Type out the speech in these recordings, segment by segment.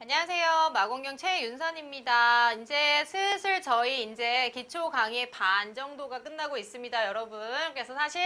안녕하세요. 마공경 최윤선입니다. 이제 슬슬 저희 이제 기초 강의 반 정도가 끝나고 있습니다, 여러분. 그래서 사실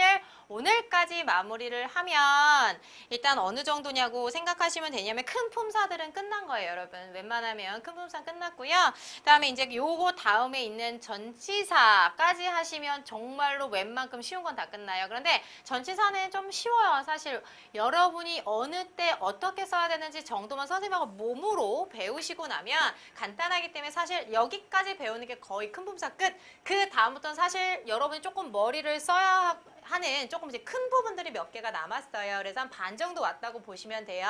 오늘까지 마무리를 하면 일단 어느 정도냐고 생각하시면 되냐면 큰 품사들은 끝난 거예요, 여러분. 웬만하면 큰 품사 끝났고요. 그다음에 이제 요거 다음에 있는 전치사까지 하시면 정말로 웬만큼 쉬운 건 다 끝나요. 그런데 전치사는 좀 쉬워요. 사실 여러분이 어느 때 어떻게 써야 되는지 정도만 선생님하고 몸으로 배우시고 나면 간단하기 때문에 사실 여기까지 배우는 게 거의 큰 품사 끝. 그 다음부터는 사실 여러분이 조금 머리를 써야 하는 조금 이제 큰 부분들이 몇 개가 남았어요. 그래서 한 반 정도 왔다고 보시면 돼요.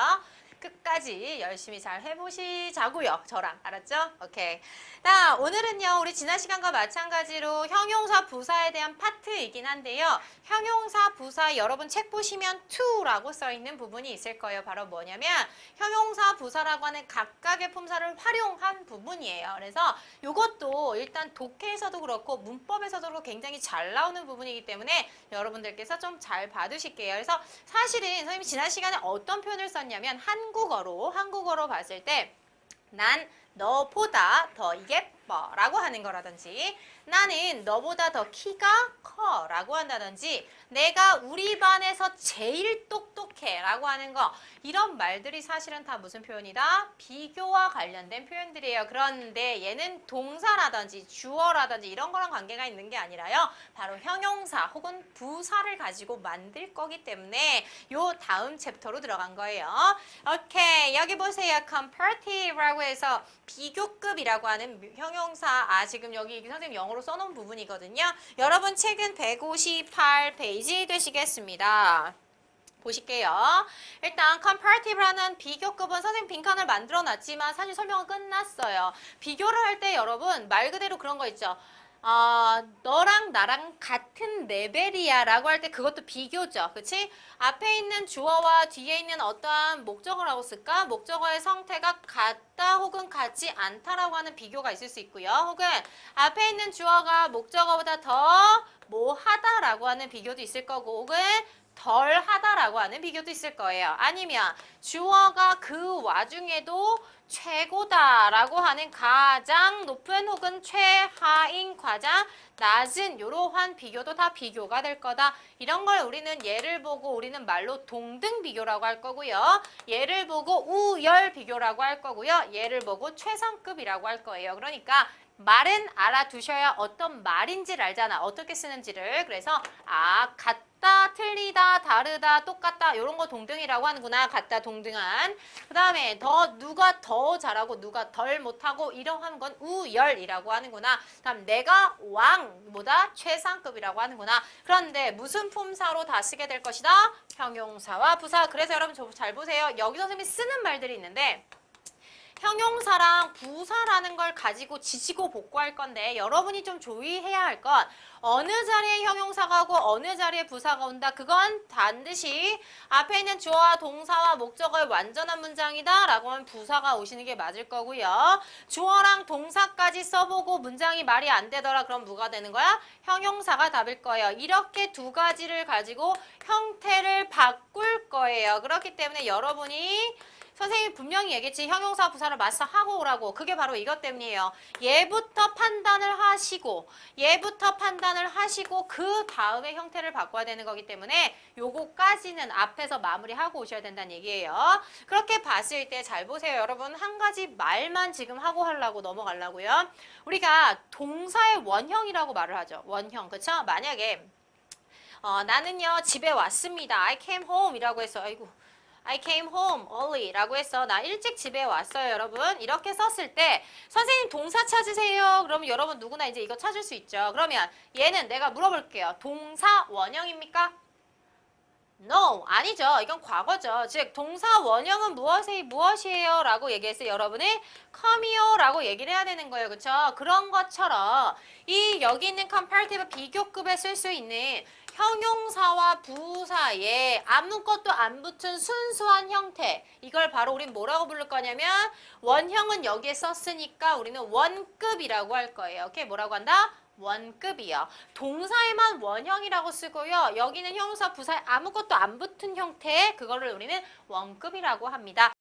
끝까지 열심히 잘 해보시자고요. 저랑 알았죠? 오케이. 자, 오늘은요. 우리 지난 시간과 마찬가지로 형용사 부사에 대한 파트이긴 한데요. 형용사 부사 여러분 책 보시면 to라고 써 있는 부분이 있을 거예요. 바로 뭐냐면 형용사 부사라고 하는 각각의 품사를 활용한 부분이에요. 그래서 이것도 일단 독해에서도 그렇고 문법에서도 그렇고 굉장히 잘 나오는 부분이기 때문에 여러분들께서 좀 잘 봐두실게요. 그래서 사실은 선생님이 지난 시간에 어떤 표현을 썼냐면 한 국어로 한국어로 봤을 때 난 너보다 더 예뻐 라고 하는 거라든지 나는 너보다 더 키가 커 라고 한다든지 내가 우리 반에서 제일 똑똑해 라고 하는 거 이런 말들이 사실은 다 무슨 표현이다? 비교와 관련된 표현들이에요. 그런데 얘는 동사라든지 주어라든지 이런 거랑 관계가 있는 게 아니라요. 바로 형용사 혹은 부사를 가지고 만들 거기 때문에 요 다음 챕터로 들어간 거예요. 오케이 여기 보세요. comparative라고 해서 비교급이라고 하는 형용사 아 지금 여기 선생님 영어로 써놓은 부분이거든요. 여러분 책은 158페이지 되시겠습니다. 보실게요. 일단 comparative라는 비교급은 선생님 빈칸을 만들어 놨지만 사실 설명은 끝났어요. 비교를 할 때 여러분 말 그대로 그런 거 있죠. 어, 너랑 나랑 같은 레벨이야 라고 할 때 그것도 비교죠. 그치? 앞에 있는 주어와 뒤에 있는 어떠한 목적어를 하고 쓸까? 목적어의 성태가 같다 혹은 같지 않다라고 하는 비교가 있을 수 있고요. 혹은 앞에 있는 주어가 목적어보다 더 뭐 하다라고 하는 비교도 있을 거고 혹은 덜 하다라고 하는 비교도 있을 거예요. 아니면 주어가 그 와중에도 최고다라고 하는 가장 높은 혹은 최하인 과장 낮은 이러한 비교도 다 비교가 될 거다. 이런 걸 우리는 예를 보고 우리는 말로 동등 비교라고 할 거고요. 예를 보고 우열 비교라고 할 거고요. 예를 보고 최상급이라고 할 거예요. 그러니까 말은 알아두셔야 어떤 말인지를 알잖아. 어떻게 쓰는지를. 그래서 아 같다, 틀리다, 다르다, 똑같다 이런 거 동등이라고 하는구나. 같다, 동등한. 그 다음에 더 누가 더 잘하고 누가 덜 못하고 이러한 건 우열이라고 하는구나. 다음 내가 왕보다 최상급이라고 하는구나. 그런데 무슨 품사로 다 쓰게 될 것이다? 형용사와 부사. 그래서 여러분 저 잘 보세요. 여기 선생님이 쓰는 말들이 있는데 형용사랑 부사라는 걸 가지고 지지고 복구할 건데 여러분이 좀 주의해야 할 건 어느 자리에 형용사가 오고 어느 자리에 부사가 온다. 그건 반드시 앞에 있는 주어와 동사와 목적어의 완전한 문장이다 라고 하면 부사가 오시는 게 맞을 거고요. 주어랑 동사까지 써보고 문장이 말이 안 되더라 그럼 뭐가 되는 거야? 형용사가 답일 거예요. 이렇게 두 가지를 가지고 형태를 바꿀 거예요. 그렇기 때문에 여러분이 선생님이 분명히 얘기했지 형용사 부사를 맞서 하고 오라고. 그게 바로 이것 때문이에요. 얘부터 판단을 하시고 얘부터 판단을 하시고 그 다음에 형태를 바꿔야 되는 거기 때문에 요거까지는 앞에서 마무리하고 오셔야 된다는 얘기예요. 그렇게 봤을 때 잘 보세요. 여러분 한 가지 말만 지금 하고 하려고 넘어가려고요. 우리가 동사의 원형이라고 말을 하죠. 원형. 그쵸? 만약에 어, 나는요 집에 왔습니다. I came home 이라고 해서 아이고 I came home early 라고 해서 나 일찍 집에 왔어요 여러분. 이렇게 썼을 때 선생님 동사 찾으세요. 그러면 여러분 누구나 이제 이거 찾을 수 있죠. 그러면 얘는 내가 물어볼게요 동사 원형입니까? No 아니죠. 이건 과거죠. 즉 동사 원형은 무엇이, 무엇이에요? 라고 얘기했어요 여러분이. Come here 라고 얘기를 해야 되는 거예요. 그쵸? 그런 것처럼 이 여기 있는 comparative 비교급에 쓸 수 있는 형용사와 부사에 아무것도 안 붙은 순수한 형태 이걸 바로 우린 뭐라고 부를 거냐면 원형은 여기에 썼으니까 우리는 원급이라고 할 거예요 오케이 뭐라고 한다? 원급이요. 동사에만 원형이라고 쓰고요. 여기는 형용사 부사에 아무것도 안 붙은 형태 그거를 우리는 원급이라고 합니다.